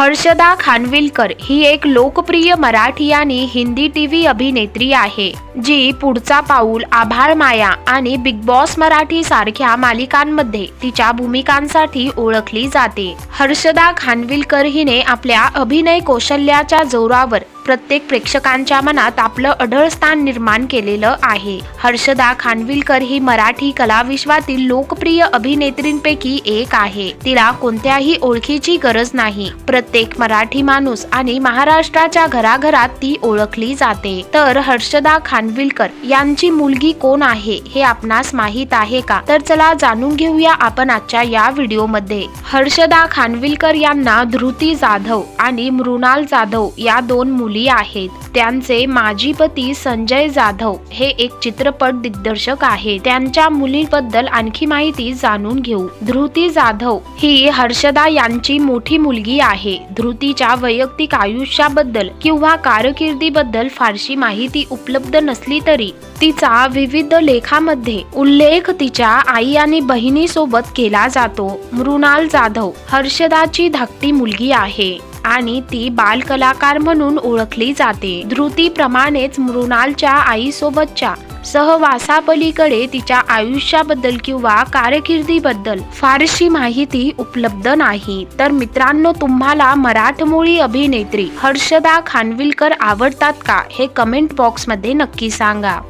हर्षदा खानविलकर ही एक लोकप्रिय मराठी आणि हिंदी टी व्ही अभिनेत्री आहे जी पुढचा पाऊल आभाळ माया आणि बिग बॉस मराठी सारख्या मालिकांमध्ये तिच्या भूमिकांसाठी ओळखली जाते. हर्षदा खानविलकर हिने आपल्या अभिनय कौशल्याच्या जोरावर प्रत्येक प्रेक्षकांच्या मनात आपलं अढळ स्थान निर्माण केलेलं आहे. हर्षदा खानविलकर ही मराठी कलाविश्वातील लोकप्रिय अभिनेत्रींपैकी एक आहे. तिला कोणत्याही ओळखीची गरज नाही. प्रत्येक मराठी माणूस आणि महाराष्ट्राच्या घराघरात ती ओळखली जाते. तर हर्षदा खानविलकर यांची मुलगी कोण आहे हे आपणास माहीत आहे का? तर चला जाणून घेऊया आपण आजच्या या व्हिडिओमध्ये. हर्षदा खानविलकर यांना धृती जाधव आणि मृणाल जाधव या दोन मुली आहेत. त्यांचे माजी पती संजय जाधव हे एक चित्रपट दिग्दर्शक आहे. त्यांच्या मुलीबद्दल आणखी माहिती जाणून घेऊ. धृती जाधव ही हर्षदा यांची मोठी मुलगी आहे. धृतीच्या वैयक्तिक आयुष्याबद्दल किंवा कारकिर्दीबद्दल फारशी माहिती उपलब्ध नसली तरी तिचा विविध लेखामध्ये उल्लेख तिच्या आई आणि बहिणीसोबत केला जातो. मृणाल जाधव हर्षदाची धाकटी मुलगी आहे. आणि ती बालकलाकार म्हणून ओळखली जाते. धृतीप्रमाणेच मृणालच्या आईसोबतच्या सहवासापलीकडे तिच्या आयुष्याबद्दल किंवा कारकिर्दीबद्दल फारशी माहिती उपलब्ध नाही. तर मित्रांनो तुम्हाला मराठमोळी अभिनेत्री हर्षदा खानविलकर आवडतात का? हे कमेंट बॉक्समध्ये नक्की सांगा.